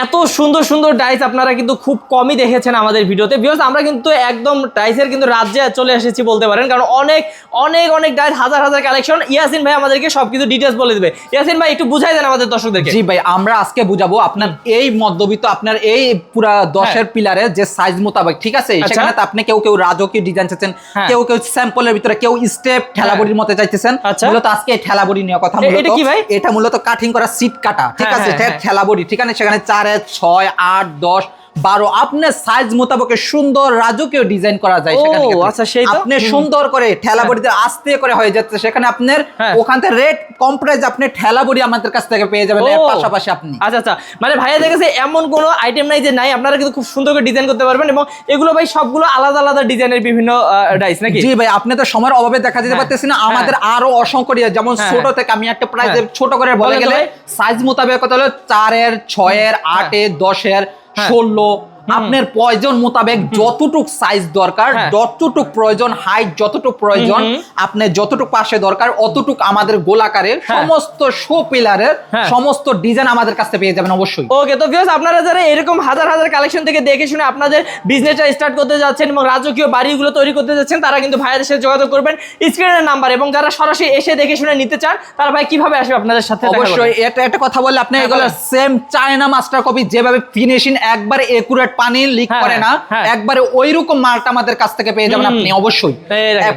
এত সুন্দর সুন্দর ডাইস আপনারা কিন্তু খুব কমই দেখেছেন আমাদের ভিডিওতে বিকজ আমরা কিন্তু একদম ডাইসের কিন্তু রাজ্যে চলে এসেছি বলতে পারেন কারণ অনেক অনেক অনেক ডাইস হাজার হাজার কালেকশন ইয়াসিন ভাই আমাদেরকে সবকিছু ডিটেলস বলে দেবে ইয়াসিন ভাই একটু বুঝাই দেন আমাদের দর্শকদেরকে জি ভাই আমরা আজকে বুঝাবো আপনার এই মধ্যবিত্ত আপনার এই পুরা দশের পিলারে যে সাইজ মোতাবেক ঠিক আছে হ্যাঁ। আচ্ছা। সেখানে আপনি কেউ কেউ রাজকীয় ডিজাইন চাচ্ছেন হ্যাঁ। কেউ কেউ স্যাম্পলের ভিতরে কেউ স্টেপ ঠেলাবড়ির মতো চাইতেছেন আচ্ছা। মূলত আজকে ঠেলাবড়ি নিয়ে কথা এটা কি ভাই? এটা মূলত কাটিং করা সিট কাটা ঠিক হ্যাঁ, আছে হ্যাঁ, হ্যাঁ। ঠেলাবড়ি ঠিক আছে সেখানে চারে ছয় আট দশ বারো। আপনার সাইজ মোতাবেক সুন্দর রাজকীয় ডিজাইন করা যায় সেখানে আচ্ছা, সেই আপনি সুন্দর করে ঠেলাবড়িতে আস্তে করে হয়ে যাচ্ছে। সেখানে আপনার হ্যাঁ। ওখান থেকে রেট কম প্রাইস আপনি ঠেলা বড়ি আমাদের কাছ থেকে পেয়ে যাবেন। পাশাপাশি আপনি। আচ্ছা আচ্ছা। মানে ভাইয়া দেখেছে এমন কোনো আইটেম নাই যে নাই। আপনারা কিন্তু খুব সুন্দর করে ডিজাইন করতে পারবেন এবং এগুলো ভাই সবগুলো আলাদা আলাদা ডিজাইনের বিভিন্ন ডাইস নাকি? জি ভাই আপনি তো সময়ের অভাবে দেখা যেতে হ্যাঁ, পারতেছি না। হ্যাঁ। আমাদের আরও অসংখ্য যেমন হ্যাঁ, ছোট হ্যাঁ। থেকে আমি একটা প্রাইস হ্যাঁ। ছোট করে বলে গেলে সাইজ মোতাবেক কত হলো? চারের ছয়ের আটের দশের হ্যাঁ। 说咯 আপনার প্রয়োজন মোতাবেক যতটুক সাইজ দরকার হ্যাঁ। যতটুক প্রয়োজন হাইট যতটুক প্রয়োজন আপনি যতটুক পাশে দরকার অতটুক আমাদের গোলাকারের হ্যাঁ। সমস্ত শো পিলারের হ্যাঁ। সমস্ত ডিজাইন আমাদের কাছ থেকে পেয়ে যাবেন অবশ্যই ওকে তো ভিউয়ার্স আপনারা যারা এরকম হাজার হাজার কালেকশন থেকে দেখে শুনে আপনাদের বিজনেসটা স্টার্ট করতে যাচ্ছেন এবং রাজকীয় বাড়িগুলো তৈরি করতে যাচ্ছেন তারা কিন্তু ভাইয়াদের সাথে যোগাযোগ করবেন স্ক্রিনের নাম্বার এবং যারা সরাসরি এসে দেখে শুনে নিতে চান তারা ভাই কীভাবে আসবে আপনাদের সাথে অবশ্যই এটা একটা কথা বললে আপনি এগুলো সেম চায়না মাস্টার কপি যেভাবে ফিনিশিং একবারে একুরেট পানি লিক হ্যাঁ, করে না হ্যাঁ। একবারে ওইরকম মালটা আমাদের কাছ থেকে পেয়ে যাবেন আপনি অবশ্যই।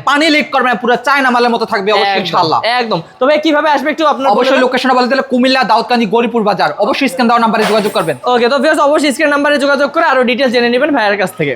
পানি লিক করবে না পুরো চায়না মালের মতো থাকবে অবশ্যই একদম, ইনশাআল্লাহ। একদম। তবে কীভাবে আসবে একটু আপনার অবশ্যই লোকেশনটা বলে দিলে কুমিল্লা দাউদকান্দি গরিপুর বাজার। অবশ্যই স্ক্রিন দাও নাম্বারে যোগাযোগ করবেন। ওকে তো ভিউয়ার্স অবশ্যই স্ক্রিন নাম্বারে যোগাযোগ করে আরও ডিটেইলস জেনে নেবেন ভাইয়ের কাছ থেকে।